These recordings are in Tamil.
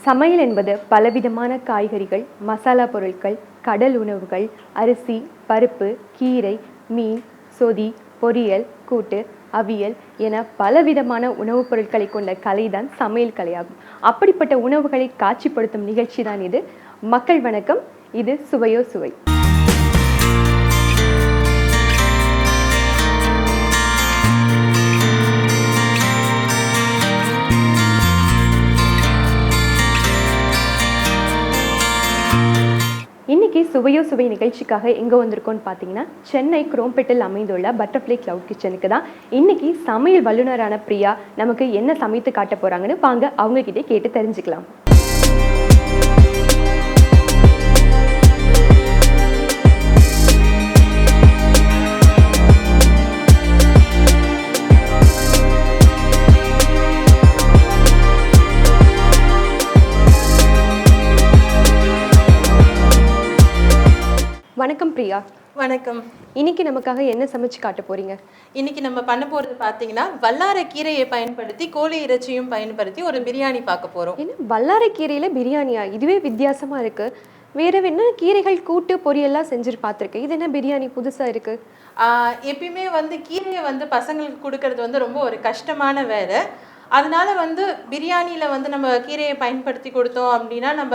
சமையல் என்பது பலவிதமான காய்கறிகள் மசாலா பொருட்கள் கடல் உணவுகள் அரிசி பருப்பு கீரை மீன் சொதி பொரியல் கூட்டு அவியல் என பலவிதமான உணவுப் பொருட்களை கொண்ட கலைதான் சமையல் கலையாகும். அப்படிப்பட்ட உணவுகளை காட்சிப்படுத்தும் நிகழ்ச்சி தான் இது. மக்கள் வணக்கம். இது சுவையோ சுவை. சுவையோ சுவை நிகழ்ச்சிக்காக எங்கே வந்திருக்கோம்னு பார்த்தீங்கன்னா சென்னை குரோம்பேட்டில் அமைந்துள்ள பட்டர்ஃப்ளை கிளவுட் கிச்சனுக்கு தான். இன்னைக்கு சமையல் வல்லுநரான பிரியா நமக்கு என்ன சமைத்து காட்ட போறாங்கன்னு வாங்க அவங்க கிட்டே கேட்டு தெரிஞ்சுக்கலாம். பிரியா. வணக்கம். இன்னைக்கு நமக்காக என்ன சமைச்சு காட்ட போறீங்க? இன்னைக்கு நம்ம பண்ண போறது பாத்தீங்கன்னா வல்லார கீரையை பயன்படுத்தி கோழி இறைச்சியும் பயன்படுத்தி ஒரு பிரியாணி பார்க்க போறோம். என்ன வல்லாரைக்கீரையில பிரியாணியா? இதுவே வித்தியாசமா இருக்கு. வேற என்ன கீரைகள் கூட்டு பொரியல்லாம் செஞ்சு பார்த்துருக்கேன் இது என்ன பிரியாணி புதுசா இருக்கு? எப்பயுமே வந்து கீரையை வந்து பசங்களுக்கு கொடுக்கறது வந்து ரொம்ப ஒரு கஷ்டமான வேலை அதனால வந்து பிரியாணியில் வந்து நம்ம கீரையை பயன்படுத்தி கொடுத்தோம் அப்படின்னா நம்ம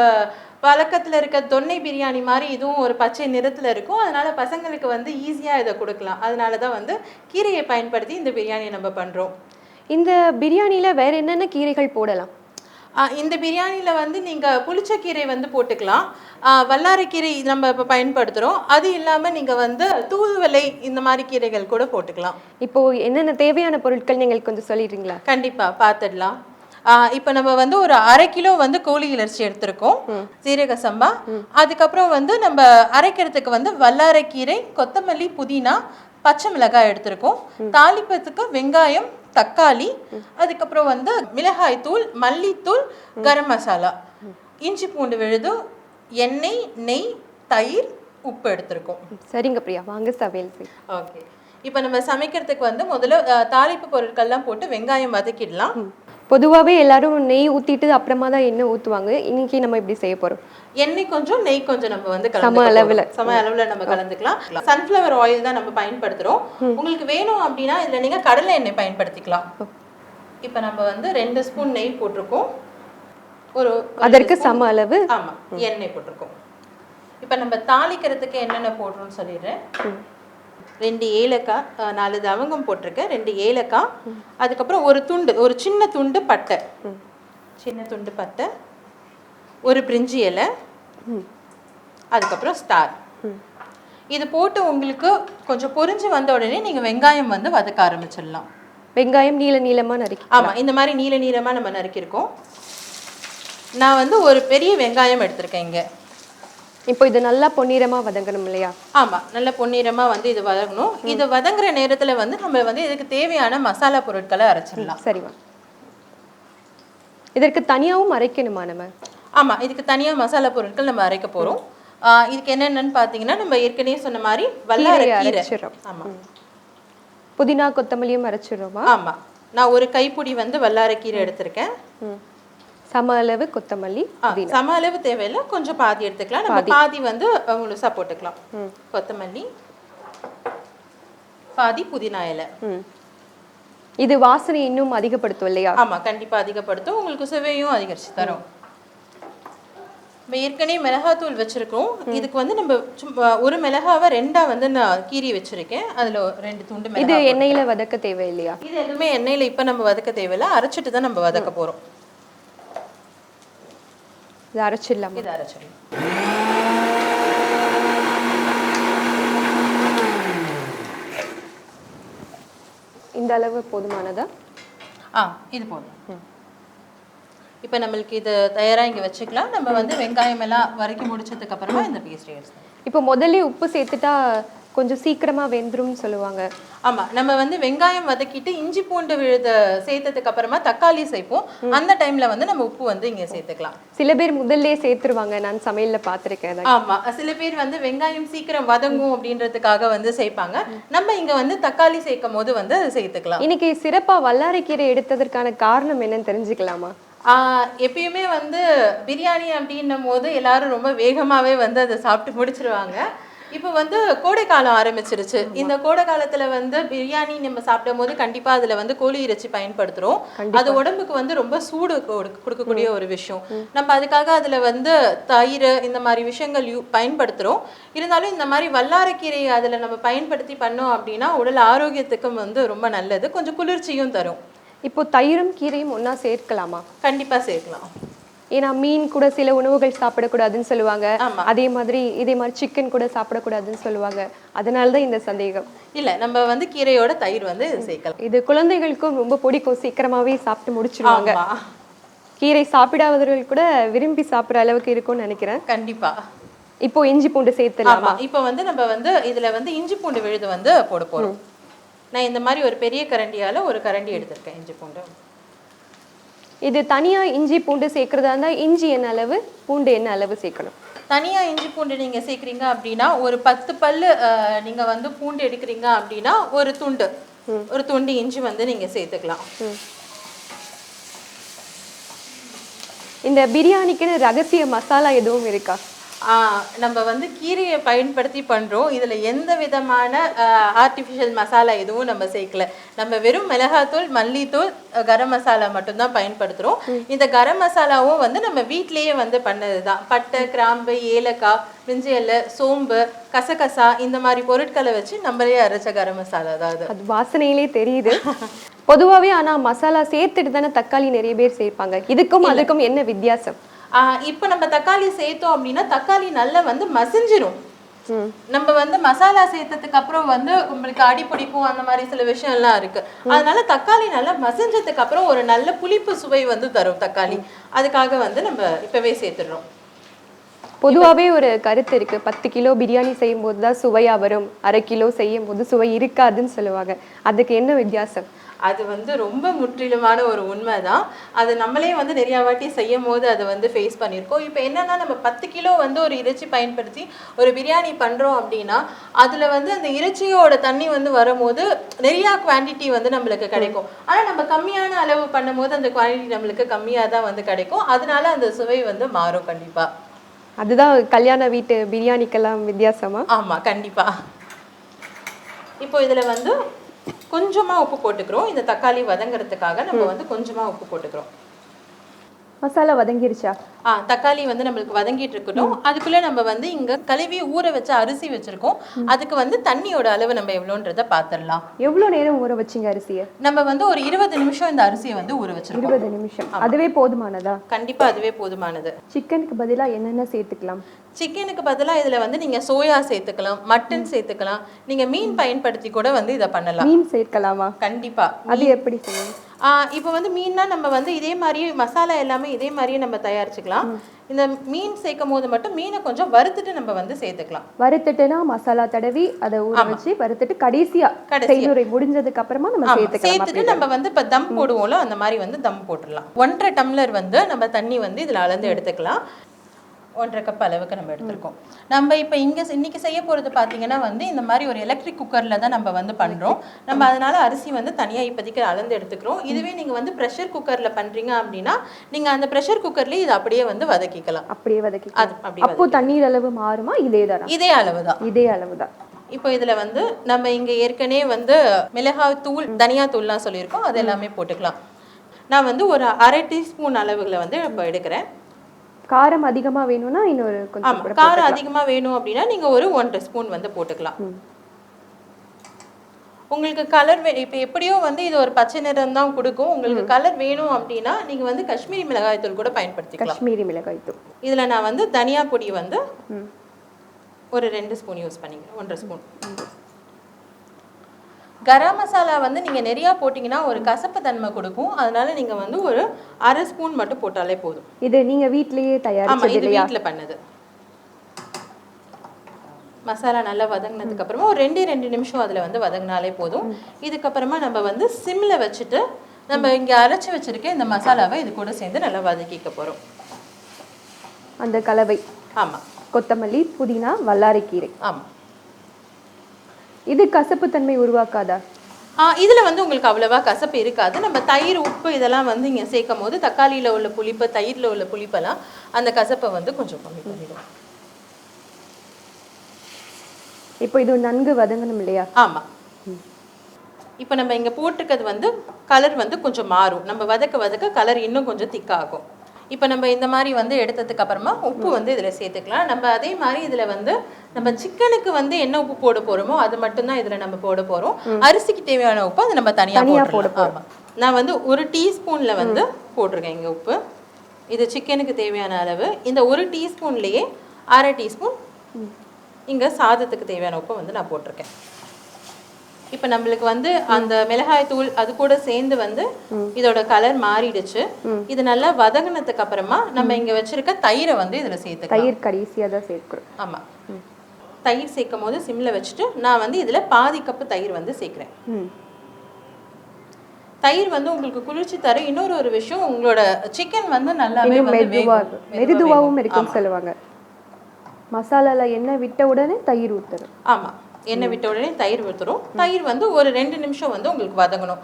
வழக்கத்தில் இருக்க தொன்னை பிரியாணி மாதிரி இதுவும் ஒரு பச்சை நிறத்தில் இருக்கும். அதனால் பசங்களுக்கு வந்து ஈஸியாக இதை கொடுக்கலாம். அதனால தான் வந்து கீரையை பயன்படுத்தி இந்த பிரியாணியை நம்ம பண்ணுறோம் இந்த பிரியாணியில் வேறு என்னென்ன கீரைகள் போடலாம்? இந்த பிரியாணியில் வந்து நீங்கள் புளிச்சக்கீரை வந்து போட்டுக்கலாம். வல்லாரைக்கீரை நம்ம இப்போ பயன்படுத்துகிறோம் அது இல்லாமல் நீங்கள் வந்து தூதுவளை இந்த மாதிரி கீரைகள் கூட போட்டுக்கலாம். இப்போ என்னென்ன தேவையான பொருட்கள் நீங்கள் கொஞ்சம் சொல்லிடுறீங்களா? கண்டிப்பாக பார்த்துடலாம் இப்போ நம்ம வந்து ஒரு அரை கிலோ வந்து கோழி இலர்ச்சி எடுத்திருக்கோம். சீரக சம்பா. அதுக்கப்புறம் வந்து நம்ம அரைக்கிறதுக்கு வந்து வல்லாரைக்கீரை கொத்தமல்லி புதினா பச்சை மிளகாய் எடுத்திருக்கோம். தாளிப்பத்துக்கு வெங்காயம் தக்காளி அதுக்கப்புறம் வந்து மிளகாய் தூள் மல்லித்தூள் கரம் மசாலா. இஞ்சி பூண்டு விழுது எண்ணெய் நெய் தயிர் உப்பு எடுத்திருக்கோம். சரிங்க பிரியா வாங்க சமையல் ஓகே. இப்போ நம்ம சமைக்கிறதுக்கு வந்து முதல்ல தாளிப்பு பொருட்கள்லாம் போட்டு வெங்காயம் வதக்கிடலாம். பொதுவாகவே எல்லாரும் நெய் ஊத்திட்டு அப்புறமா தான் எண்ணெய் ஊத்துவாங்க. இன்னைக்கு நம்ம இப்படி செய்ய போறோம். எண்ணெய் கொஞ்சம் நெய் கொஞ்சம் நம்ம வந்து சம அளவுல. சம அளவுல நம்ம கலந்துக்கலாம். சன்ஃப்ளவர் ஆயில் தான் நம்ம பயன்படுத்துறோம். உங்களுக்கு வேணும் அப்படின்னா இதுல நீங்க கடலை எண்ணெய் பயன்படுத்திக்கலாம். இப்போ நம்ம வந்து ரெண்டு ஸ்பூன் நெய் போட்டிருக்கோம். ஒரு அதற்கு சம அளவு? ஆமா எண்ணெய் போட்டிருக்கோம். இப்போ நம்ம தாளிக்கிறதுக்கு என்னென்ன போடுறோம்னு சொல்லிடுறேன். ரெண்டு ஏலக்காய் நாலு லவங்கம் போட்டிருக்கேன் ரெண்டு ஏலக்காய் அதுக்கப்புறம் ஒரு துண்டு ஒரு சின்ன துண்டு பட்டை. சின்ன துண்டு பட்டை ஒரு பிரிஞ்சி இலை அதுக்கப்புறம் ஸ்டார். இது போட்டு உங்களுக்கு கொஞ்சம் பொரிஞ்சு வந்த உடனே நீங்க வெங்காயம் வந்து வதக்க ஆரம்பிச்சிடலாம். வெங்காயம் நீல நீளமா நறுக்கி ஆமா இந்த மாதிரி நீல நீளமா நம்ம நறுக்கியிருக்கோம். நான் வந்து ஒரு பெரிய வெங்காயம் எடுத்திருக்கேன் இங்க. இப்போ இது நல்லா பொன்னிறமா வதங்கணும் இல்லையா? ஆமா நல்ல பொன்னிறமா வந்து இது வதங்கணும். இது வதங்குற நேரத்துல வந்து நம்ம வந்து இதுக்கு தேவையான மசாலா பொருட்களை அரைச்சிடலாம். சரிம்மா இதற்கு தனியாவும் அரைக்கணுமா நம்ம? ஆமா இதுக்கு தனியா மசாலா பொருட்கள் நம்ம அரைக்க போறோம். ஆஹ் இதுக்கு என்னென்னன்னு பார்த்தீங்கன்னா நம்ம ஏற்கனவே சொன்ன மாதிரி வல்லார கீரை. அரைச்சிடுறோம். ஆமா. புதினா கொத்தமல்லியும் அரைச்சிடுறோமா? ஆமா. நான் ஒரு கைப்பிடி வந்து வல்லாரக்கீரை எடுத்திருக்கேன். ம். சம அளவு கொத்தமல்லி சம அளவு தேவையில்லை கொஞ்சம் பாதி எடுத்துக்கலாம். நம்ம பாதி. வந்து முழுசா போட்டுக்கலாம். கொத்தமல்லி. பாதி புதினா இலை. இது வாசனை இன்னும் அதிகப்படுத்தும் இல்லையா? ஆமா கண்டிப்பா அதிகப்படுத்தும். உங்களுக்கு சுவையும் அதிகரிச்சு தரும். நம்ம ஏற்கனவே மிளகாத்தூள் வச்சிருக்கோம். இதுக்கு வந்து நம்ம சும்மா ஒரு மிளகாவை ரெண்டா வந்து நான் கீறி வச்சிருக்கேன். அதுல ரெண்டு துண்டு இது எண்ணெயில வதக்க தேவை இல்லையா இது எதுவுமே எண்ணெயில இப்ப நம்ம வதக்க தேவையில்ல. அரைச்சிட்டு தான் நம்ம வதக்க போறோம். இது அரைச்சிடலாமா இதை அரைச்சிடலாம் இந்த அளவு போதுமானதா ஆ இது போதும் இப்போ நம்மளுக்கு இது தயாராக இங்கே வச்சுக்கலாம் நம்ம வந்து வெங்காயம் எல்லாம் வதக்கி முடிச்சதுக்கு அப்புறமா இந்த பேஸ்ட் எடுத்துக்கலாம் இப்போ முதல்ல உப்பு சேர்த்துட்டா கொஞ்சம் சீக்கிரமா வெந்துரும்னு சொல்லுவாங்க. ஆமா நம்ம வந்து வெங்காயம் வதக்கிட்டு இஞ்சி பூண்டு விழுத சேர்த்ததுக்கு அப்புறமா தக்காளி சேர்ப்போம். அந்த டைம்ல வந்து நம்ம உப்பு வந்து இங்க சேர்த்துக்கலாம். சில பேர் முதல்ல சேர்த்துருவாங்க நான் சமையல்ல பார்த்துருக்கேன் அதை. ஆமா சில பேர் வந்து வெங்காயம் சீக்கிரம் வதங்கும் அப்படின்றதுக்காக வந்து சேர்ப்பாங்க. நம்ம இங்க வந்து தக்காளி சேர்க்கும் போது வந்து அதை சேர்த்துக்கலாம். இன்னைக்கு சிறப்பா வல்லாரைக்கீரை எடுத்ததற்கான காரணம் என்னன்னு தெரிஞ்சுக்கலாமா? எப்பயுமே வந்து பிரியாணி அப்படின்னும் போது எல்லாரும் ரொம்ப வேகமாவே வந்து அதை சாப்பிட்டு முடிச்சிருவாங்க. இப்போ வந்து கோடை காலம் ஆரம்பிச்சிருச்சு இந்த கோடை காலத்துல வந்து பிரியாணி நம்ம சாப்பிடும் போது கண்டிப்பா அதுல வந்து கோழி இறைச்சி பயன்படுத்துறோம். அது உடம்புக்கு வந்து ரொம்ப சூடு கொடு- கொடுக்கக்கூடிய ஒரு விஷயம். நம்ம அதுக்காக அதுல வந்து தயிர் இந்த மாதிரி விஷயங்கள் யூ பயன்படுத்துறோம். இருந்தாலும் இந்த மாதிரி வல்லாரக்கீரையை அதுல நம்ம பயன்படுத்தி பண்ணோம் அப்படின்னா உடல் ஆரோக்கியத்துக்கும் வந்து ரொம்ப நல்லது. கொஞ்சம் குளிர்ச்சியும் தரும். இப்போ தயிரும் கீரையும் ஒண்ணா சேர்க்கலாமா? கண்டிப்பா சேர்க்கலாம். ஏன்னா மீன் கூட சில உணவுகள் சாப்பிடக்கூடாதுன்னு சொல்லுவாங்க. அதே மாதிரி இதே மாதிரி சிக்கன் கூட சாப்பிடக்கூடாதுன்னு சொல்லுவாங்க. அதனால தான் இந்த சந்தேகம். இல்ல நம்ம வந்து கீரையோட தயிர் வந்து சேர்க்கலாம். இது குழந்தைகளுக்கும் ரொம்ப பிடிக்கும். சீக்கிரமாவே சாப்பிட்டு முடிச்சிருவாங்க. கீரை சாப்பிடாதவர்கள் கூட விரும்பி சாப்பிடுற அளவுக்கு இருக்கும்னு நினைக்கிறேன். கண்டிப்பா. இப்போ இஞ்சி பூண்டு சேர்த்துலாமா இப்போ வந்து நம்ம வந்து இதுல வந்து இஞ்சி பூண்டு விழுது வந்து போட போறோம். நான் இந்த மாதிரி ஒரு பெரிய கரண்டியால ஒரு கரண்டி எடுத்திருக்கேன் இஞ்சி பூண்டு. இது தனியா இஞ்சி பூண்டு சேர்க்கறதா இருந்தா இஞ்சி என்ன அளவு பூண்டு என்ன அளவு சேர்க்கணும். தனியா இஞ்சி பூண்டு நீங்க சேர்க்குறீங்க அப்படின்னா ஒரு பத்து பல்லு அஹ், நீங்க வந்து பூண்டு எடுக்கிறீங்க அப்படின்னா ஒரு துண்டு. ஒரு துண்டு இஞ்சி வந்து நீங்க சேர்த்துக்கலாம். இந்த பிரியாணிக்குன்னு ரகசிய மசாலா எதுவும் இருக்கா? நம்ம வந்து கீரையை பயன்படுத்தி பண்றோம். இதுல எந்த விதமான ஆர்டிஃபிஷியல் மசாலா எதுவும் நம்ம சேர்க்கல. நம்ம வெறும் மிளகாத்தூள் மல்லித்தூள் கரம் மசாலா மட்டும்தான் பயன்படுத்துறோம். இந்த கரம் மசாலாவும் வந்து நம்ம வீட்டிலேயே வந்து பண்ணதுதான். பட்டை கிராம்பு ஏலக்காய் பிரிஞ்சி இலை சோம்பு கசகசா இந்த மாதிரி பொருட்களை வச்சு நம்மளே அரைச்ச கரம் மசாலா தான் அது. அது வாசனையிலே தெரியுது. பொதுவாவே ஆனா மசாலா சேர்த்துட்டு தானே தக்காளி நிறைய பேர் சேர்ப்பாங்க. இதுக்கும் அதுக்கும் என்ன வித்தியாசம்? இப்போ நம்ம தக்காளி சேர்த்தோம் அப்படின்னா தக்காளி நல்லா வந்து மசிஞ்சிரும். நம்ம வந்து மசாலா சேர்த்ததுக்கு அப்புறம் வந்து உங்களுக்கு அடி பிடிக்கும் அந்த மாதிரி சில விஷயம் எல்லாம் இருக்கு அதனால தக்காளி நல்லா மசிஞ்சதுக்கு அப்புறம் ஒரு நல்ல புளிப்பு சுவை வந்து தரும் தக்காளி. அதுக்காக வந்து நம்ம இப்பவே சேர்த்துடுறோம். பொதுவாவே ஒரு கருத்து இருக்கு. பத்து கிலோ பிரியாணி செய்யும் போது தான் சுவையா வரும். அரை கிலோ செய்யும் போது சுவை இருக்காதுன்னு சொல்லுவாங்க. அதுக்கு என்ன வித்தியாசம்? அது வந்து ரொம்ப முற்றிலுமான ஒரு உண்மைதான். அது நம்மளே வந்து நிறைய வாட்டி செய்யும் போது அதை வந்து ஃபேஸ் பண்ணியிருக்கோம். இப்போ என்னன்னா நம்ம பத்து கிலோ வந்து ஒரு இறைச்சி பயன்படுத்தி ஒரு பிரியாணி பண்றோம் அப்படின்னா அதுல வந்து அந்த இறைச்சியோட தண்ணி வந்து வரும்போது நிறைய குவாண்டிட்டி வந்து நம்மளுக்கு கிடைக்கும். ஆனா நம்ம கம்மியான அளவு பண்ணும்போது அந்த குவாண்டிட்டி நம்மளுக்கு கம்மியா தான் வந்து கிடைக்கும். அதனால அந்த சுவை வந்து மாறும் கண்டிப்பா. அதுதான் கல்யாண வீட்டு பிரியாணிக்கெல்லாம் வித்தியாசமா? ஆமா கண்டிப்பா. இப்போ இதுல வந்து கொஞ்சமா உப்பு போட்டுக்கிறோம். இந்த தக்காளி வதங்குறதுக்காக நம்ம வந்து கொஞ்சமா உப்பு போட்டுக்கிறோம். மசாலா வதங்கிருச்சா? ஆ தக்காளி வந்து நம்மளுக்கு வதங்கிட்டு இருக்கட்டும் அதுக்குள்ள நம்ம வந்து இங்க கழுவி ஊற வச்ச அரிசி வச்சிருக்கோம். அதுக்கு வந்து தண்ணியோட அளவு நம்ம எவ்வளோன்றத பாத்திரலாம். எவ்வளவு நேரம் ஊற வச்சீங்க அரிசியை? நம்ம வந்து ஒரு இருபது நிமிஷம் இந்த அரிசியை வந்து ஊற வச்சிருக்கோம். இருபது நிமிஷம். அதுவே போதுமானதா? கண்டிப்பா அதுவே போதுமானது. சிக்கனுக்கு பதிலா என்னென்ன சேர்த்துக்கலாம்? சிக்கனுக்கு பதிலா இதுல வந்து நீங்க சோயா சேர்த்துக்கலாம் மட்டன் சேர்த்துக்கலாம். நீங்க மீன் பயன்படுத்தி கூட வந்து இதை பண்ணலாம். மீன் சேர்க்கலாமா? கண்டிப்பா. அது எப்படி செய்யணும்? இப்போ வந்து மீன்னா நம்ம வந்து இதே மாதிரியே மசாலா எல்லாமே இதே மாதிரியே நம்ம தயாரிச்சுக்கலாம். இந்த மீன் சேர்க்கும் போது மட்டும் மீனை கொஞ்சம் வறுத்துட்டு நம்ம வந்து சேர்த்துக்கலாம். வறுத்துட்டுனா மசாலா தடவி அதை ஊற வச்சு வறுத்துட்டு கடைசியா. செய்முறை முடிஞ்சதுக்கு அப்புறமா நம்ம சேர்த்துக்கலாம். சேர்த்துட்டு நம்ம வந்து இப்போ தம் போடுவோம்ல அந்த மாதிரி வந்து தம் போட்டுடலாம். ஒன்றரை டம்ளர் வந்து நம்ம தண்ணி வந்து இதுல அளந்து எடுத்துக்கலாம். ஒன்றரை கப் அளவுக்கு நம்ம எடுத்திருக்கோம். நம்ம இப்போ இங்க இன்னைக்கு செய்ய போறது பாத்தீங்கன்னா வந்து இந்த மாதிரி ஒரு எலக்ட்ரிக் குக்கர்ல தான் நம்ம வந்து பண்றோம். நம்ம அதனால அரிசி வந்து தனியா இப்போதைக்கு அளந்து எடுத்துக்கிறோம். இதுவே நீங்க வந்து ப்ரெஷர் குக்கர்ல பண்றீங்க அப்படின்னா நீங்க அந்த ப்ரெஷர் குக்கர்லயே இது அப்படியே வந்து வதக்கிக்கலாம். அப்படியே வதக்கி அது அப்படி அப்போ தண்ணீர் அளவு மாறுமா? இதே தானா? இதே அளவு தான் இதே அளவு தான் இப்போ இதுல வந்து நம்ம இங்க ஏற்கனவே வந்து மிளகாய் தூள் தனியா தூள்லாம் சொல்லியிருக்கோம். அது எல்லாமே போட்டுக்கலாம். நான் வந்து ஒரு அரை டீஸ்பூன் அளவுகளை வந்து இப்போ எடுக்கிறேன். காரம் அதிகமா வேணும்னா இன்னொரு கொஞ்சம் காரம் அதிகமா வேணும் அப்படின்னா நீங்க ஒரு ஒன்றரை ஸ்பூன் வந்து போட்டுக்கலாம். உங்களுக்கு கலர் இப்போ எப்படியோ வந்து இது ஒரு பச்சை நிறம் தான் கொடுக்கும். உங்களுக்கு கலர் வேணும் அப்படின்னா நீங்க வந்து காஷ்மீரி மிளகாய் தூள் கூட பயன்படுத்திக்கலாம். காஷ்மீரி மிளகாய் தூள். இதுல நான் வந்து தனியா பொடி வந்து. ஒரு ரெண்டு ஸ்பூன் யூஸ் பண்ணிக்கிறேன். ஒன்றரை ஸ்பூன். கரம் மசாலா வந்து நீங்க நிறைய போட்டீங்கன்னா ஒரு கசப்பு தன்மை கொடுக்கும். அதனால நீங்க வந்து ஒரு அரை ஸ்பூன் மட்டும் போட்டாலே போதும். இது நீங்க வீட்லயே தயாரிச்சது இது வீட்ல பண்ணது. மசாலா நல்லா வதங்கினதுக்கு அப்புறமா ஒரு ரெண்டு ரெண்டு நிமிஷம் அதுல வந்து வதங்கினாலே போதும். இதுக்கப்புறமா நம்ம வந்து சிம்ல வச்சுட்டு நம்ம இங்க அரைச்சு வச்சிருக்க இந்த மசாலாவை இது கூட சேர்ந்து நல்லா வதக்கிக்க போறோம். அந்த கலவை. ஆமா. கொத்தமல்லி புதினா வல்லாரைக்கீரை. ஆமா. இது கசப்பு தன்மை உருவாக்காதா இதில் வந்து உங்களுக்கு அவ்வளவா கசப்பு இருக்காது. நம்ம தயிர் உப்பு இதெல்லாம் வந்து இங்கே சேர்க்கும் போது தக்காளியில் உள்ள புளிப்பு தயிரில் உள்ள புளிப்பெல்லாம் அந்த கசப்பை வந்து கொஞ்சம் கம்மி பண்ணிடும். இப்போ இது நன்கு வதங்கணும் இல்லையா? ஆமாம் இப்போ நம்ம இங்கே போட்டிருக்கிறது வந்து கலர் வந்து கொஞ்சம் மாறும். நம்ம வதக்க வதக்க கலர் இன்னும் கொஞ்சம் திக்காகும் இப்போ நம்ம இந்த மாதிரி வந்து எடுத்ததுக்கு அப்புறமா உப்பு வந்து இதில் சேர்த்துக்கலாம். நம்ம அதே மாதிரி இதில் வந்து நம்ம சிக்கனுக்கு வந்து என்ன உப்பு போட போகிறோமோ அது மட்டும்தான் இதில் நம்ம போட போகிறோம் அரிசிக்கு தேவையான உப்பு அது நம்ம தனியா தனியாக போட போகிறோம் நான் வந்து ஒரு டீஸ்பூனில் வந்து போட்டிருக்கேன் இங்கே உப்பு. இது சிக்கனுக்கு தேவையான அளவு. இந்த ஒரு டீஸ்பூன்லேயே அரை டீஸ்பூன் இங்கே சாதத்துக்கு தேவையான உப்பை வந்து நான் போட்டிருக்கேன். இப்போ நம்மளுக்கு வந்து அந்த மிளகாய் தூள் அது கூட சேர்ந்து வந்து இதோட கலர் மாறிடுச்சு. இது நல்லா வதங்கினதுக்கு அப்புறமா நம்ம இங்க வச்சிருக்க தயிரை வந்து இதுல சேர்த்துக்கலாம். தயிர் கடைசியாக தான் சேர்க்கிறோம் ஆமா. தயிர் சேர்க்கும் போது சிம்ல வச்சுட்டு நான் வந்து இதுல பாதி கப்பு தயிர் வந்து சேர்க்கிறேன். தயிர் வந்து உங்களுக்கு குளிர்ச்சி தரும் இன்னொரு ஒரு விஷயம் உங்களோட சிக்கன் வந்து நல்லாவே வந்து. மெதுவாகவும் இருக்குன்னு சொல்லுவாங்க. மசாலால எண்ணெய் விட்ட உடனே தயிர் ஊத்தணும். ஆமா. எண்ணெய் விட்ட உடனே தயிர் ஊற்றுறோம் தயிர் வந்து ஒரு ரெண்டு நிமிஷம் வந்து உங்களுக்கு வதங்கணும்.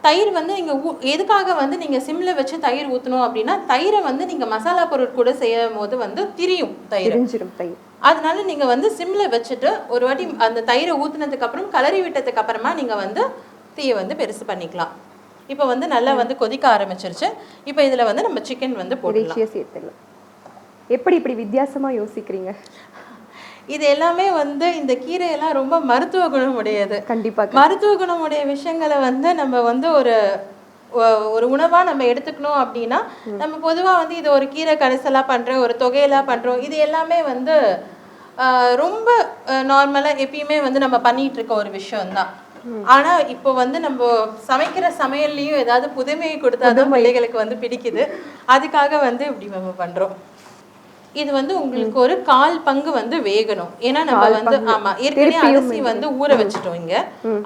தயிர் வந்து நீங்க ஊ- எதுக்காக வந்து நீங்க சிம்ல வச்சு தயிர் ஊத்தணும் அப்படின்னா தயிரை வந்து நீங்க மசாலா பொருள் கூட செய்யும் போது வந்து திரியும் தயிர். தயிர். அதனால நீங்க வந்து சிம்ல வச்சுட்டு ஒரு வாட்டி அந்த தயிரை ஊத்துனதுக்கு அப்புறம் கலரி விட்டதுக்கு அப்புறமா நீங்க வந்து தீயை வந்து பெருசு பண்ணிக்கலாம். இப்போ வந்து நல்லா வந்து கொதிக்க ஆரம்பிச்சிருச்சு. இப்போ இதுல வந்து நம்ம சிக்கன் வந்து இறைச்சியை சேர்த்துடலாம். எப்படி இப்படி வித்தியாசமா யோசிக்கிறீங்க? இது எல்லாமே வந்து இந்த கீரையெல்லாம் ரொம்ப மருத்துவ குணம் உடையது கண்டிப்பா. மருத்துவ குணமுடைய விஷயங்களை வந்து நம்ம வந்து ஒரு ஒரு உணவா நம்ம எடுத்துக்கணும் அப்படின்னா நம்ம பொதுவா வந்து இது ஒரு கீரை கடைசலா பண்றோம் ஒரு தொகையலா பண்றோம் இது எல்லாமே வந்து ரொம்ப நார்மலா எப்பயுமே வந்து நம்ம பண்ணிட்டு இருக்க ஒரு விஷயம்தான். ஆனா இப்போ வந்து நம்ம சமைக்கிற சமையல்லையும் ஏதாவது புதுமையை கொடுத்தாதான் பிள்ளைகளுக்கு வந்து பிடிக்குது. அதுக்காக வந்து இப்படி நம்ம பண்றோம். இது வந்து உங்களுக்கு ஒரு கால் பங்கு வந்து வேகணும். ஏன்னா நம்ம வந்து ஆமா ஏற்கனவே அரிசி வந்து ஊற வச்சுட்டோம் இங்க.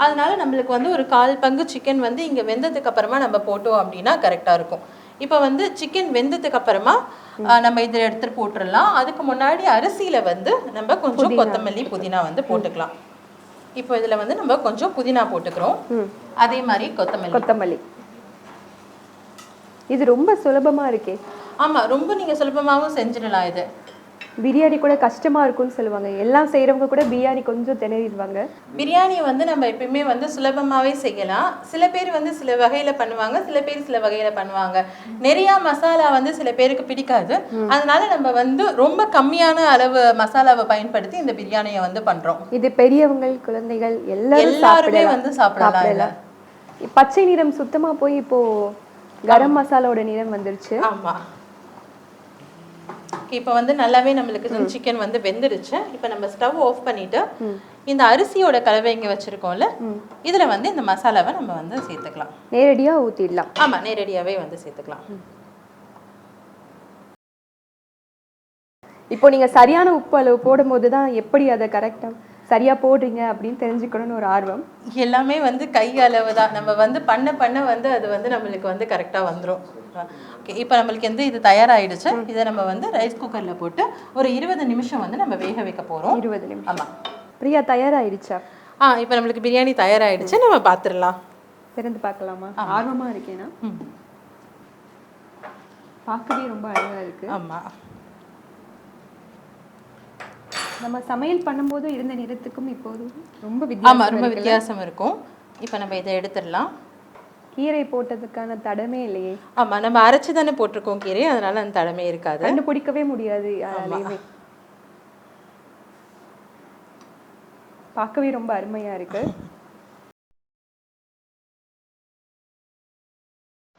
அதனால நம்மளுக்கு வந்து ஒரு கால் பங்கு சிக்கன் வந்து இங்க வெந்ததுக்கு அப்புறமா நம்ம போட்டோம் அப்படின்னா கரெக்டா இருக்கும். இப்போ வந்து சிக்கன் வெந்ததுக்கு அப்புறமா நம்ம இதில் எடுத்துட்டு போட்டுடலாம். அதுக்கு முன்னாடி அரிசியில வந்து நம்ம கொஞ்சம் கொத்தமல்லி புதினா வந்து போட்டுக்கலாம். இப்போ இதுல வந்து நம்ம கொஞ்சம் புதினா போட்டுக்கிறோம். அதே மாதிரி கொத்தமல்லி. கொத்தமல்லி. இது ரொம்ப சுலபமா இருக்கே. ஆமா ரொம்ப நீங்க சுலபமாவும் செஞ்சிடலாம் இது. பிரியாணி கூட கஷ்டமா இருக்கும்னு சொல்லுவாங்க. எல்லாம் செய்றவங்க கூட பிரியாணி கொஞ்சம் திணறிடுவாங்க. பிரியாணி வந்து நம்ம எப்பயுமே வந்து சுலபமாவே செய்யலாம். சில பேர் வந்து சில வகையில பண்ணுவாங்க சில பேர் சில வகையில பண்ணுவாங்க. நிறைய மசாலா வந்து சில பேருக்கு பிடிக்காது. அதனால நம்ம வந்து ரொம்ப கம்மியான அளவு மசாலாவை பயன்படுத்தி இந்த பிரியாணியை வந்து பண்றோம். இது பெரியவங்க குழந்தைகள் எல்லாரும் எல்லாருமே. வந்து சாப்பிடலாம் பச்சை நிறம் சுத்தமா போய் இப்போ கரம் மசாலாவோட நிறம் வந்துருச்சு. ஆமா இப்போ வந்து நல்லாவே நம்மளுக்கு சிக்கன் வந்து வெந்துடுச்சு இப்போ நம்ம ஸ்டவ் ஆஃப் பண்ணிட்டு இந்த அரிசியோட கலவை இங்க வச்சிருக்கோம்ல இதுல வந்து இந்த மசாலாவை நம்ம வந்து சேர்த்துக்கலாம். நேரடியா ஊத்திடலாம். ஆமா நேரடியாவே வந்து சேர்த்துக்கலாம். இப்போ நீங்க சரியான உப்பு அளவு போடும்போது தான் எப்படி அதை கரெக்டா சரியா போடுறீங்க அப்படின்னு தெரிஞ்சுக்கணும்னு ஒரு ஆர்வம். எல்லாமே வந்து கை அளவு தான். நம்ம வந்து பண்ண பண்ண வந்து அது வந்து நம்மளுக்கு வந்து கரெக்டாக வந்துடும் ஓகே இப்போ நம்மளுக்கு வந்து இது தயாராகிடுச்சு இதை நம்ம வந்து ரைஸ் குக்கரில் போட்டு ஒரு இருபது நிமிஷம் வந்து நம்ம வேக வைக்க போகிறோம் இருபது நிமிஷம். ஆமாம் பிரியா தயாராயிடுச்சா? ஆ இப்போ நம்மளுக்கு பிரியாணி தயாராகிடுச்சு நம்ம பார்த்துடலாம் திறந்து பார்க்கலாமா? ஆர்வமா இருக்கேனா? பார்க்கவே ரொம்ப அழகா இருக்கு. ஆமாம் நம்ம சமையல் பண்ணும்போது இருந்த நிறத்துக்கும் இப்போதும் ரொம்ப ஆமாம் ரொம்ப? வித்தியாசம் இருக்கும். இப்போ நம்ம இதை எடுத்துடலாம். கீரை போட்டதுக்கான தடமே இல்லையே. ஆமாம் நம்ம அரைச்சி தானே போட்டிருக்கோம் கீரை அதனால அந்த தடமே இருக்காது. கண்டுபிடிக்கவே முடியாது யாராலையுமே. பார்க்கவே ரொம்ப அருமையா இருக்கு.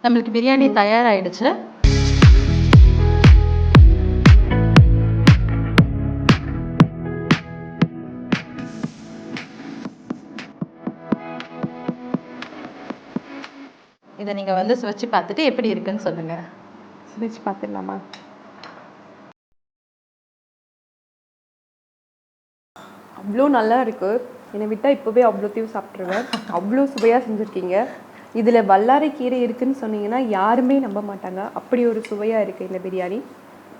நம்மளுக்கு பிரியாணி தயாராகிடுச்சு இதை நீங்கள் வந்து சுவைச்சு பார்த்துட்டு எப்படி இருக்குன்னு சொல்லுங்கள் சுவைச்சு பார்த்துடலாமா? அவ்வளோ நல்லா இருக்குது என்னை விட்டால் இப்போவே அவ்வளோத்தையும் சாப்பிட்ருவேன் அவ்வளோ சுவையாக செஞ்சுருக்கீங்க. இதில் வல்லாரை கீரை இருக்குன்னு சொன்னீங்கன்னா யாருமே நம்ப மாட்டாங்க. அப்படி ஒரு சுவையாக இருக்குது இந்த பிரியாணி.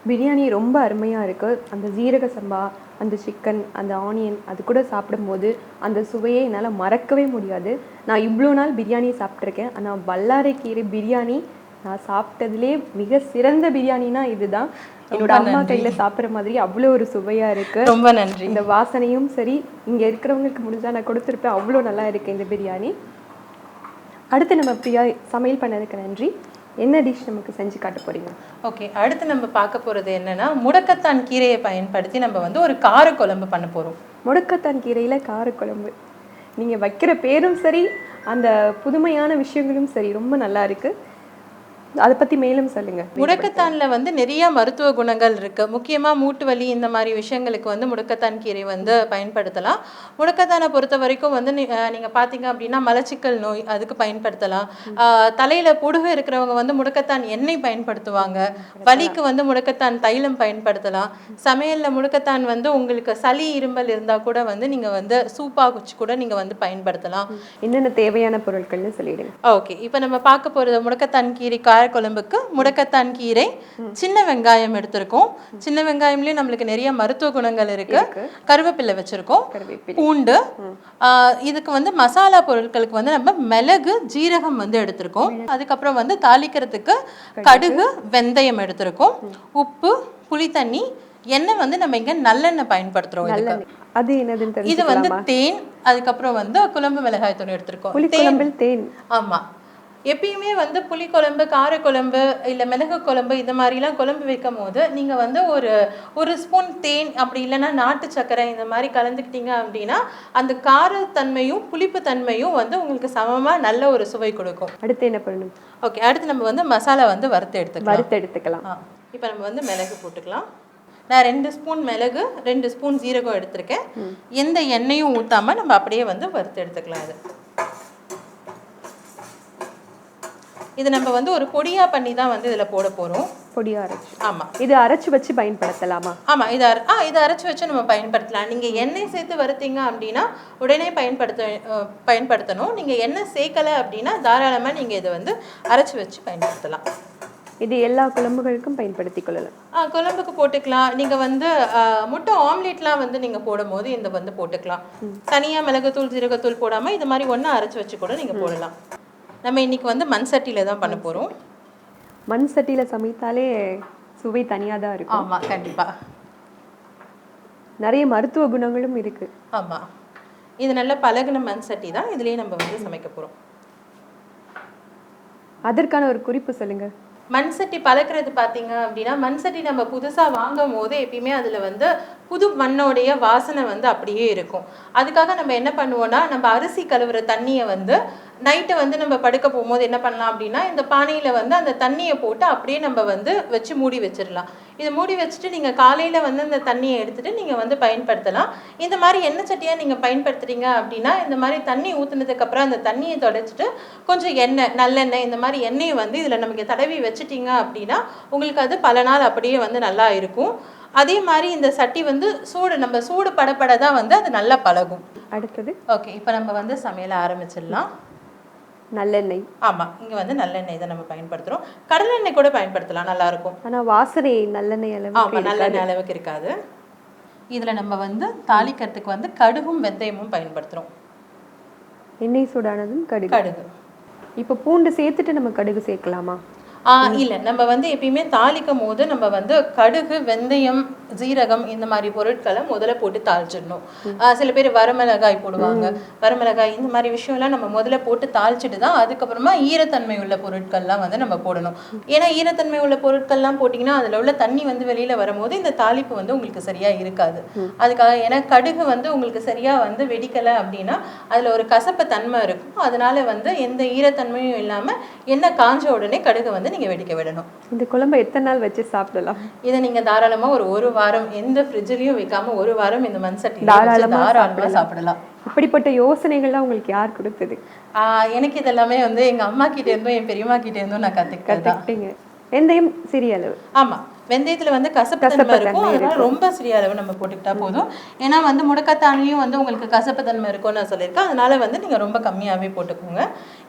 பிரியாணி ரொம்ப அருமையாக இருக்குது அந்த ஜீரக சம்பா அந்த சிக்கன் அந்த ஆனியன் அது கூட சாப்பிடும்போது அந்த சுவையை என்னால் மறக்கவே முடியாது. நான் இவ்வளோ நாள் பிரியாணி சாப்பிட்ருக்கேன் ஆனால் வல்லாரைக்கீரை பிரியாணி நான் சாப்பிட்டதுலே மிக சிறந்த பிரியாணினா இதுதான். என்னோட அம்மா கையில் சாப்பிட்ற மாதிரி அவ்வளோ ஒரு சுவையாக இருக்குது ரொம்ப நன்றி. இந்த வாசனையும் சரி இங்கே இருக்கிறவங்களுக்கு முடிஞ்சா நான் கொடுத்துருப்பேன். அவ்வளோ நல்லா இருக்கு இந்த பிரியாணி. அடுத்து நம்ம பிரியா சமையல் பண்ணதுக்கு நன்றி. என்ன டிஷ் நமக்கு செஞ்சு காட்ட போறீங்க? ஓகே அடுத்து நம்ம பார்க்க போறது என்னன்னா முடக்கத்தான் கீரையை பயன்படுத்தி நம்ம வந்து ஒரு கார குழம்பு பண்ண போறோம். முடக்கத்தான் கீரையில் காரக்குழம்பு. நீங்கள் வைக்கிற பேரும் சரி அந்த புதுமையான விஷயங்களும் சரி ரொம்ப நல்லா இருக்கு. அதை பற்றி மேலும் சொல்லுங்க. முடக்கத்தான்ல வந்து நிறைய மருத்துவ குணங்கள் இருக்கு. முக்கியமா மூட்டு வலி இந்த மாதிரி விஷயங்களுக்கு வந்து முடக்கத்தான் கீரை வந்து பயன்படுத்தலாம். முடக்கத்தானை பொறுத்த வரைக்கும் வந்து நீங்க பாத்தீங்க அப்படின்னா மலச்சிக்கல் நோய் அதுக்கு பயன்படுத்தலாம். தலையில பொடுகு இருக்கிறவங்க வந்து முடக்கத்தான் எண்ணெய் பயன்படுத்துவாங்க. வலிக்கு வந்து முடக்கத்தான் தைலம் பயன்படுத்தலாம். சமையல்ல முடக்கத்தான் வந்து உங்களுக்கு சளி இருமல் இருந்தா கூட வந்து நீங்க வந்து சூப்பா குச்சி கூட நீங்க வந்து பயன்படுத்தலாம். என்னென்ன தேவையான பொருட்கள்னு சொல்லிடுங்க. ஓகே. இப்போ நம்ம பார்க்க போறது முடக்கத்தான் கீரை காரக்குழம்புக்கு முடக்கத்தான் கீரை சின்ன வெங்காயம் எடுத்திருக்கோம். சின்ன வெங்காயம்லயும் நம்மளுக்கு நிறைய மருத்துவ குணங்கள் இருக்கு. கருவேப்பிலை வச்சிருக்கோம். பூண்டு. இதுக்கு வந்து மசாலா பொருட்களுக்கு வந்து நம்ம மிளகு ஜீரகம் வந்து எடுத்திருக்கோம். அதுக்கப்புறம் வந்து தாளிக்கிறதுக்கு கடுகு. வெந்தயம் எடுத்திருக்கோம். உப்பு புளித்தண்ணி எண்ணெய் வந்து நம்ம இங்க நல்லெண்ணெய் பயன்படுத்துறோம் அது என்னதுன்னு இது வந்து தேன் அதுக்கப்புறம் வந்து குழம்பு மிளகாய் தூள் எடுத்திருக்கோம். தேன். ஆமா. எப்பயுமே வந்து புளிக்குழம்பு காரக்குழம்பு இல்லை மிளகு குழம்பு இந்த மாதிரிலாம் குழம்பு வைக்கும் போது நீங்கள் வந்து ஒரு ஒரு ஸ்பூன் தேன் அப்படி இல்லைன்னா நாட்டு சர்க்கரை இந்த மாதிரி கலந்துக்கிட்டீங்க அப்படின்னா அந்த காரத்தன்மையும் புளிப்பு தன்மையும் வந்து உங்களுக்கு சமமாக நல்ல ஒரு சுவை கொடுக்கும். அடுத்து என்ன பண்ணணும்? ஓகே அடுத்து நம்ம வந்து மசாலா வந்து வறுத்து எடுத்துக்கலாம். வறுத்து எடுத்துக்கலாம். இப்போ நம்ம வந்து மிளகு போட்டுக்கலாம். நான் ரெண்டு ஸ்பூன் மிளகு ரெண்டு ஸ்பூன் ஜீரகம் எடுத்திருக்கேன். எந்த எண்ணெயும் ஊத்தாம நம்ம அப்படியே வந்து வறுத்து எடுத்துக்கலாம் இது இது நம்ம வந்து ஒரு பொடியா பண்ணி தான் வந்து இதுல போட போறோம். பொடியா அரைச்சு. ஆமா. இது அரைச்சு வச்சு பயன்படுத்தலாமா? ஆமா இதை ஆ இதை அரைச்சு வச்சு நம்ம பயன்படுத்தலாம். நீங்க எண்ணெய் சேர்த்து வறுத்தீங்க அப்படின்னா உடனே பயன்படுத்த பயன்படுத்தணும். நீங்க எண்ணெய் சேர்க்கல அப்படின்னா தாராளமா நீங்க இதை வந்து அரைச்சு வச்சு பயன்படுத்தலாம். இது எல்லா குழம்புகளுக்கும் பயன்படுத்திக் கொள்ளலாம். ஆ குழம்புக்கு போட்டுக்கலாம். நீங்க வந்து முட்டை ஆம்லேட்லாம் வந்து நீங்க போடும்போது இந்த வந்து போட்டுக்கலாம். தனியா மிளகுத்தூள் ஜீரகத்தூள் போடாம இது மாதிரி ஒண்ணா அரைச்சு வச்சு கூட நீங்க போடலாம். நம்ம இன்னைக்கு வந்து மண் சட்டியில தான் பண்ண போறோம். மண் சட்டியில சமைத்தாலே சுவை தனியா தான் இருக்கும். ஆமா கண்டிப்பா. நிறைய மருத்துவ குணங்களும் இருக்கு. ஆமா. இது நல்ல பழகுன மண் சட்டி தான் இதுலயே நம்ம வந்து சமைக்க போறோம். அதற்கான ஒரு குறிப்பு சொல்லுங்க. மண் சட்டி பழக்கிறது பார்த்தீங்க அப்படின்னா மண் சட்டி நம்ம புதுசாக வாங்கும் போது எப்பயுமே அதில் வந்து புது மண்ணோடைய வாசனை வந்து அப்படியே இருக்கும். அதுக்காக நம்ம என்ன பண்ணுவோம்னா நம்ம அரிசி கழுவுற தண்ணியை வந்து நைட்டு வந்து நம்ம படுக்க போகும்போது என்ன பண்ணலாம் அப்படின்னா இந்த பானையில் வந்து அந்த தண்ணியை போட்டு அப்படியே நம்ம வந்து வச்சு மூடி வச்சிடலாம். இதை மூடி வச்சுட்டு நீங்கள் காலையில் வந்து அந்த தண்ணியை எடுத்துகிட்டு நீங்கள் வந்து பயன்படுத்தலாம். இந்த மாதிரி எண்ணெய் சட்டியாக நீங்கள் பயன்படுத்துறீங்க அப்படின்னா இந்த மாதிரி தண்ணி ஊற்றுனதுக்கப்புறம் அந்த தண்ணியை தொடச்சிட்டு கொஞ்சம் எண்ணெய் நல்லெண்ணெய் இந்த மாதிரி எண்ணெயை வந்து இதில் நமக்கு தடவி வச்சுட்டிங்க அப்படின்னா உங்களுக்கு அது பல நாள் அப்படியே வந்து நல்லா இருக்கும். அதே மாதிரி இந்த சட்டி வந்து சூடு நம்ம சூடு படப்பட தான் வந்து அது நல்லா பழகும். அடுத்தது? ஓகே இப்போ நம்ம வந்து சமையல ஆரம்பிச்சிடலாம். நல்லெண்ணெய். ஆமா இங்க வந்து நல்லெண்ணெய் தான் நம்ம பயன்படுத்துறோம். கடலெண்ணெய் கூட பயன்படுத்தலாம் நல்லா இருக்கும் ஆனா வாசனை நல்லெண்ணெய் ஆமா அளவுக்கு நல்லெண்ணெய் அளவுக்கு இருக்காது. இதுல நம்ம வந்து தாளிக்கிறதுக்கு வந்து கடுகும் வெந்தயமும் பயன்படுத்துறோம். எண்ணெய் சூடானதும் கடுகு. கடுகு. இப்போ பூண்டு சேர்த்துட்டு நம்ம கடுகு சேர்க்கலாமா? இல்ல. நம்ம வந்து எப்பயுமே தாளிக்கும் போது நம்ம வந்து கடுகு வெந்தயம் ஜீரகம் இந்த மாதிரி பொருட்களை முதல்ல போட்டு தாளிச்சிடணும். சில பேர் வரமிளகாய் போடுவாங்க. வரமிளகாய் இந்த மாதிரி விஷயம்லாம் நம்ம முதல்ல போட்டு தாளிச்சிட்டு தான் அதுக்கப்புறமா ஈரத்தன்மை உள்ள பொருட்கள்லாம் வந்து நம்ம போடணும். ஏன்னா ஈரத்தன்மை உள்ள பொருட்கள்லாம் போட்டிங்கன்னா அதில் உள்ள தண்ணி வந்து வெளியில வரும்போது இந்த தாளிப்பு வந்து உங்களுக்கு சரியா இருக்காது. அதுக்காக ஏன்னா கடுகு வந்து உங்களுக்கு சரியா வந்து வெடிக்கலை அப்படின்னா அதுல ஒரு கசப்பு தன்மை இருக்கும். அதனால வந்து எந்த ஈரத்தன்மையும் இல்லாம எண்ணெய் காஞ்ச உடனே கடுகு வந்து நீங்க வெடிக்க விடணும். இந்த குழம்பை எத்தனை நாள் வச்சு சாப்பிடலாம்? இதை நீங்க தாராளமா ஒரு ஒரு வாரம் எந்த ஃப்ரிட்ஜ்லயும் வைக்காம ஒரு வாரம் இந்த மண் சட்டியில தாராளமா வச்சு தாராளமா சாப்பிடலாம். இப்படிப்பட்ட யோசனைகள்லாம் உங்களுக்கு யார் கொடுத்தது? எனக்கு இதெல்லாமே வந்து எங்க அம்மா கிட்ட இருந்தும் என் பெரியம்மா கிட்ட இருந்தும் நான் கற்றுக்கிட்டீங்க வெந்தயம் சிறிய அளவு. ஆமா. வெந்தயத்துல வந்து கசப்பு தன்மை இருக்கும். அதனால ரொம்ப சிறிய அளவு நம்ம போட்டுக்கிட்டா போதும். ஏன்னா வந்து முடக்கத்தான்லயும் வந்து உங்களுக்கு கசப்பு தன்மை இருக்கும்னு நான் சொல்லியிருக்கேன். அதனால வந்து நீங்க ரொம்ப கம்மியாவே போட்டுக்கோங்க.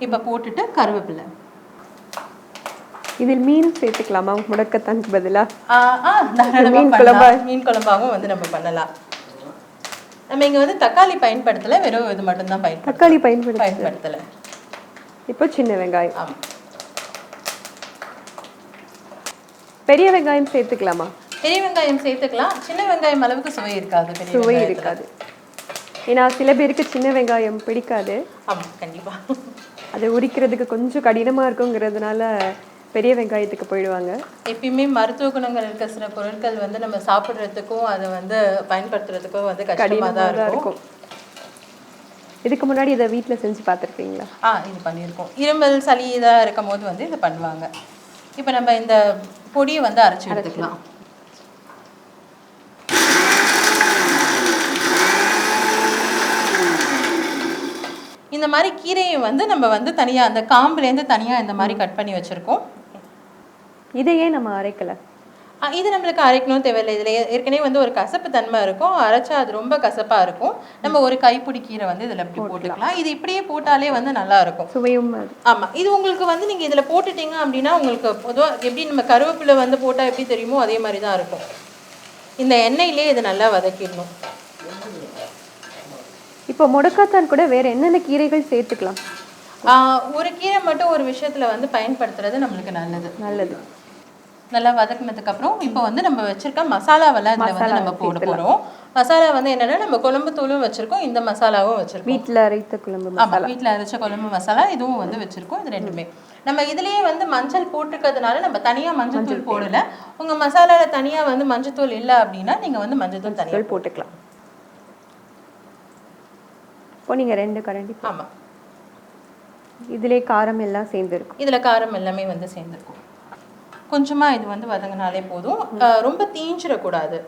இப்ப போட்டுட்டு கருவேப்பிலை. இதில் மீன் சேர்த்துக்கலாமா? முடக்கத்தானுக்கு பதிலா? ஆ, ஆ, தாராளமா மீன். குழம்பா? மீன் குழம்பாகவும் வந்து நம்ம பண்ணலாம். நம்ம இங்க வந்து தக்காளி பயன்படுத்தல வெறும் இது மட்டும்தான் பயன்படுத்த தக்காளி பயன்படுத்த பயன்படுத்தல. இப்போ சின்ன வெங்காயம். பெரிய வெங்காயம் சேர்த்துக்கலாமா? பெரிய வெங்காயம் சேர்த்துக்கலாம். சின்ன வெங்காயம் அளவுக்கு சுவை இருக்காது சுவை. இருக்காது. ஏன்னா சில பேருக்கு சின்ன வெங்காயம் பிடிக்காது. ஆமா கண்டிப்பா. அது உரிக்கிறதுக்கு கொஞ்சம் கடினமா இருக்குங்கிறதுனால பெரிய வெங்காயத்துக்கு போயிடுவாங்க. எப்பயுமே மருத்துவ குணங்கள் இருக்க சில பொருட்கள் வந்து நம்ம சாப்பிடுறதுக்கும் அதை வந்து பயன்படுத்துறதுக்கும் வந்து கடினமாக தான் இருக்கும். இருக்கும். இதுக்கு முன்னாடி இதை வீட்டில் செஞ்சு பார்த்துருக்கீங்களா? ஆ இது பண்ணியிருக்கோம். இருமல் சளி இதாக இருக்கும் போது வந்து இதை பண்ணுவாங்க. இப்போ நம்ம இந்த பொடியை வந்து அரைச்சி எடுத்துக்கலாம். இந்த மாதிரி கீரையை வந்து நம்ம வந்து தனியாக அந்த காம்புலேருந்து தனியாக இந்த மாதிரி கட் பண்ணி வச்சுருக்கோம். இதை ஏன் நம்ம அரைக்கல. இது நம்மளுக்கு அரைக்கணும் தேவையில்லை. இதில் ஏற்கனவே வந்து ஒரு கசப்பு தன்மை இருக்கும். அரைச்சா அது ரொம்ப கசப்பாக இருக்கும். நம்ம ஒரு கைப்பிடி கீரை வந்து இதில் இப்படி போட்டுக்கலாம். இது இப்படியே போட்டாலே வந்து நல்லா இருக்கும். சுவையும் அது. ஆமா. இது உங்களுக்கு வந்து நீங்க இதுல போட்டுட்டீங்க அப்படின்னா உங்களுக்கு பொதுவா எப்படி நம்ம கருவேப்பிலை வந்து போட்டா எப்படி தெரியுமோ அதே மாதிரி தான் இருக்கும். இந்த எண்ணெயிலே இது நல்லா வதக்கிடணும். இப்போ முடக்காத்தான் கூட வேற என்னென்ன கீரைகள் சேர்த்துக்கலாம்? ஒரு கீரை மட்டும் ஒரு விஷயத்துல வந்து பயன்படுத்துறது நம்மளுக்கு நல்லது. நல்லது. நல்லா வதக்குனதுக்கு அப்புறம் இப்போ வந்து நம்ம வச்சிருக்க மசாலாவெல்லாம் இதுல வந்து நம்ம போட போறோம். மசாலா வந்து என்னன்னா நம்ம குழம்பு தூளும் வச்சிருக்கோம் இந்த மசாலாவும் வச்சிருக்கோம். வீட்டில் அரைத்த குழம்பு ஆமா வீட்ல அரைச்ச குழம்பு மசாலா இதுவும் வந்து வச்சிருக்கோம் இது ரெண்டுமே. நம்ம இதுலயே வந்து மஞ்சள் போட்டிருக்கிறதுனால நம்ம தனியா மஞ்சள் தூள் போடல. உங்க மசாலால தனியா வந்து மஞ்சள் தூள் இல்ல அப்படின்னா நீங்க வந்து மஞ்சள் தூள் தனியா மஞ்சள் போட்டுக்கலாம். இப்போ நீங்க ரெண்டு கரண்டி ஆமா. இதிலே காரம் எல்லாம் சேர்ந்துருக்கும். இதுல காரம் எல்லாமே வந்து சேர்ந்துருக்கும். கொஞ்சமா இது வந்து வதங்கினாலே போதும். ரொம்ப தீஞ்சிடக்கூடாது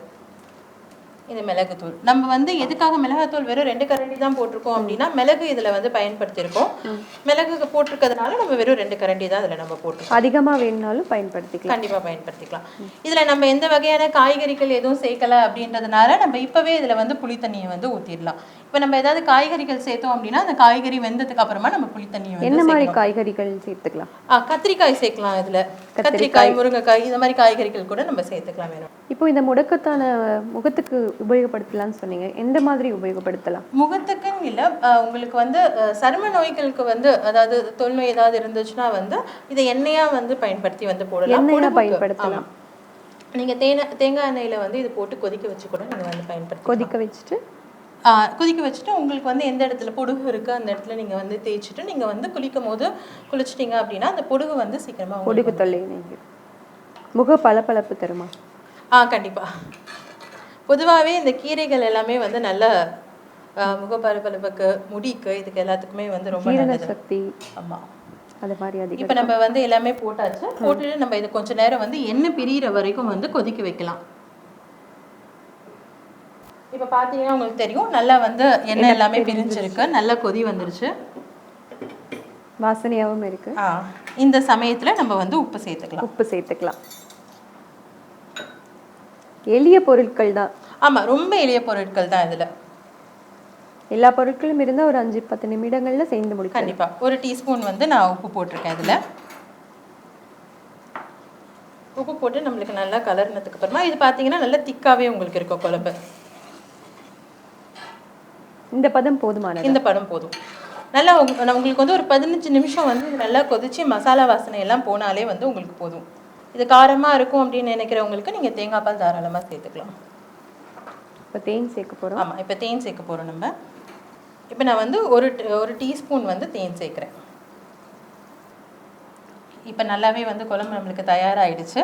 இது மிளகுத்தூள். நம்ம வந்து எதுக்காக மிளகாத்தூள் வெறும் ரெண்டு கரண்டி தான் போட்டிருக்கோம் அப்படின்னா மிளகு இதுல வந்து பயன்படுத்தியிருக்கோம். மிளகு போட்டிருக்கிறதுனால நம்ம வெறும் ரெண்டு கரண்டி தான் இதுல நம்ம போட்டிருக்கோம். அதிகமா வேணும்னாலும் பயன்படுத்திக்கலாம். கண்டிப்பா பயன்படுத்திக்கலாம். இதுல நம்ம எந்த வகையான காய்கறிகள் எதுவும் சேர்க்கல அப்படின்றதுனால நம்ம இப்பவே இதுல வந்து புளி தண்ணியை வந்து ஊத்திடலாம். இப்ப நம்ம ஏதாவது காய்கறிகள் சேர்த்தோம் அப்படின்னா அந்த காய்கறி வெந்ததுக்கு அப்புறமா நம்ம புளி தண்ணியை என்ன மாதிரி. காய்கறிகள் சேர்த்துக்கலாம்? கத்திரிக்காய் சேர்க்கலாம் இதுல. கத்திரிக்காய் முருங்கைக்காய் இந்த மாதிரி காய்கறிகள் கூட நம்ம சேர்த்துக்கலாம் வேணும். இப்போ இந்த முடக்கத்தான முகத்துக்கு உபயோகப்படுத்தலாம்னு சொன்னீங்க. எந்த மாதிரி உபயோகப்படுத்தலாம்? முகத்துக்குன்னு இல்லை உங்களுக்கு வந்து சரும நோய்களுக்கு வந்து அதாவது தொல்நோய் ஏதாவது இருந்துச்சுன்னா வந்து இதை எண்ணெயா வந்து பயன்படுத்தி வந்து போடலாம். பயன்படுத்தலாம். நீங்க தேங்காய் தேங்காய் எண்ணெயில வந்து இது போட்டு கொதிக்க வச்சு கூட நீங்க வந்து பயன்படுத்தி கொதிக்க வச்சுட்டு கொதிக்க வச்சுட்டு உங்களுக்கு வந்து எந்த இடத்துல பொடுகு இருக்கு அந்த இடத்துல நீங்க வந்து தேய்ச்சிட்டு நீங்க வந்து குளிக்கும் போது குளிச்சிட்டீங்க அப்படின்னா அந்த பொடுகு வந்து சீக்கிரமா உங்களுக்கு பொடுகு தொல்லை நீங்க. முக பளபளப்பு தருமா? ஆ கண்டிப்பா. பொதுவாகவே இந்த கீரைகள் எல்லாமே வந்து நல்ல ஆஹ், முகப்பளபளப்புக்கு முடிக்கு இதுக்கு எல்லாத்துக்குமே வந்து ரொம்ப நல்லது. சக்தி. ஆமா. அது மாதிரி அதிகம். இப்போ நம்ம வந்து எல்லாமே போட்டாச்சு. போட்டுட்டு நம்ம இது கொஞ்ச நேரம் வந்து எண்ணெய் பிரியிற வரைக்கும் வந்து கொதிக்க வைக்கலாம். இப்போ பார்த்தீங்கன்னா உங்களுக்கு தெரியும் நல்லா வந்து எண்ணெய் எல்லாமே பிரிஞ்சிருக்கு. நல்லா கொதி வந்துருச்சு. வாசனையாகவும் இருக்கு. ஆ இந்த சமயத்துல நம்ம வந்து உப்பு சேர்த்துக்கலாம். உப்பு சேர்த்துக்கலாம். எளிய பொருட்கள் தான். ஆமா ரொம்ப எளிய பொருட்கள் தான் இதுல. எல்லா பொருட்களும் இருந்தா ஒரு அஞ்சு பத்து நிமிடங்கள்ல சேர்ந்து முடிக்கலாம். கண்டிப்பா. ஒரு டீஸ்பூன் வந்து நான் உப்பு போட்டிருக்கேன் இதுல. உப்பு போட்டு நம்மளுக்கு நல்லா கலர்னதுக்கு அப்புறமா இது பார்த்தீங்கன்னா நல்லா திக்காவே உங்களுக்கு இருக்கும் குழம்பு. இந்த பதம் போதுமானது? இந்த படம் போதும். நல்லா உங்களுக்கு வந்து ஒரு பதினஞ்சு நிமிஷம் வந்து நல்லா கொதிச்சு மசாலா வாசனை எல்லாம் போனாலே வந்து உங்களுக்கு போதும். இது காரமா இருக்கும் அப்படின்னு நினைக்கிறவங்களுக்கு நீங்க தேங்காய் பால் தாராளமா சேர்த்துக்கலாம். இப்போ தேன் சேர்க்க போறோம். ஆமா இப்போ தேன் சேர்க்க போறோம் நம்ம. இப்போ நான் வந்து ஒரு ஒரு டீஸ்பூன் வந்து தேன் சேர்க்குறேன். இப்போ நல்லாவே வந்து குழம்பு நம்மளுக்கு தயாராகிடுச்சு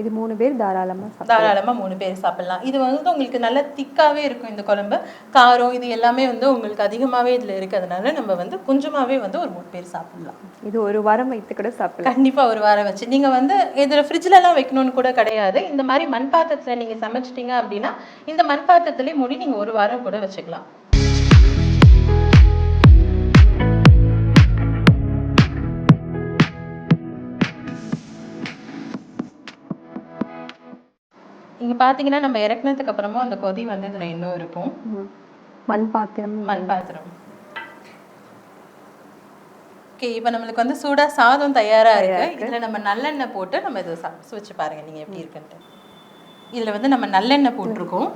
இது மூணு பேர் தாராளமா சாப்பிடலாம். தாராளமா மூணு பேர் சாப்பிடலாம். இது வந்து உங்களுக்கு நல்ல திக்காவே இருக்கும் இந்த குழம்பு. காரம் இது எல்லாமே வந்து உங்களுக்கு அதிகமாவே இதுல இருக்கிறதுனால நம்ம வந்து கொஞ்சமாவே வந்து ஒரு மூணு பேர் சாப்பிடலாம். இது ஒரு வாரம் வைத்து கூட சாப்பிடலாம். கண்டிப்பா ஒரு வாரம் வச்சு. நீங்க வந்து இதுல ஃப்ரிட்ஜ்ல எல்லாம் வைக்கணும்னு கூட கிடையாது. இந்த மாதிரி மண் பாத்திரத்துல நீங்க சமைச்சிட்டீங்க அப்படின்னா இந்த மண் பாத்திரத்திலே மூடி நீங்க ஒரு வாரம் கூட வச்சுக்கலாம். இங்க பாத்தீங்கன்னா நம்ம இறக்குனதுக்கு அப்புறமா அந்த கொதி வந்து இதுல இன்னும் இருக்கும். மண் பாத்திரம் மண் பாத்திரம் ஓகே இப்போ நம்மளுக்கு வந்து சூடா சாதம் தயாரா இருக்கு. இதுல நம்ம நல்லெண்ணெய் போட்டு நம்ம இதை சுவைச்சு பாருங்க நீங்க எப்படி இருக்குன்ட்டு. இதுல வந்து நம்ம நல்லெண்ணெய் போட்டிருக்கோம்.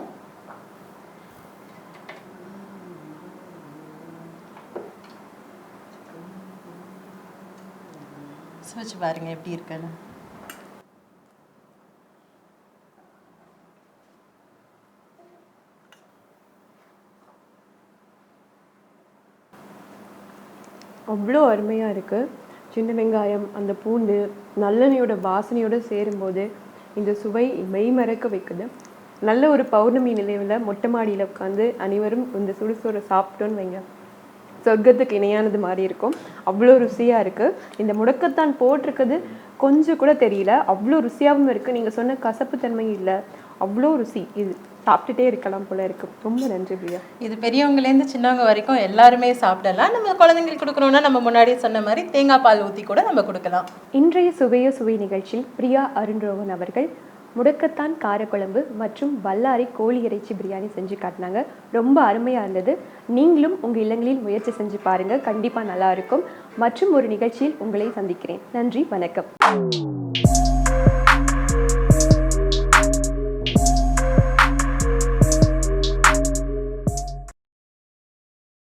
சுவைச்சு பாருங்க எப்படி இருக்குன்னு. அவ்வளோ அருமையாக இருக்குது சின்ன வெங்காயம் அந்த பூண்டு நல்லெண்ணையோட வாசனையோடு சேரும்போது இந்த சுவை மெய்மறக்க வைக்குது. நல்ல ஒரு பௌர்ணமி நிலையில் மொட்டை மாடியில் உட்காந்து அனைவரும் இந்த சுடுசோறை சாப்பிட்டோன்னு வைங்க. சொர்க்கத்துக்கு இணையானது மாதிரி இருக்கும். அவ்வளோ ருசியாக இருக்குது இந்த முடக்கத்தான் போட்டிருக்குது. கொஞ்சம் கூட தெரியல. அவ்வளோ ருசியாகவும் இருக்குது நீங்கள் சொன்ன கசப்பு தன்மை இல்லை. அவ்வளோ ருசி இது. சாப்பிட்டுட்டே இருக்கலாம் போல இருக்கு. ரொம்ப நன்றி பிரியா. இது பெரியவங்கலேருந்து சின்னவங்க வரைக்கும் எல்லாருமே சாப்பிடலாம். நம்ம குழந்தைங்களுக்கு கொடுக்கணும்னா நம்ம முன்னாடியே சொன்ன மாதிரி தேங்காய் பால் ஊற்றி கூட நம்ம கொடுக்கலாம். இன்றைய சுவைய சுவை நிகழ்ச்சியில் பிரியா அருண்ரோகன் அவர்கள் முடக்கத்தான் காரக்குழம்பு மற்றும் வல்லாரி கோழி இறைச்சி பிரியாணி செஞ்சு காட்டினாங்க. ரொம்ப அருமையாக இருந்தது. நீங்களும் உங்கள் இல்லங்களில் முயற்சி செஞ்சு பாருங்கள் கண்டிப்பாக நல்லா இருக்கும். மற்றும் ஒரு நிகழ்ச்சியில் உங்களை சந்திக்கிறேன். நன்றி வணக்கம்.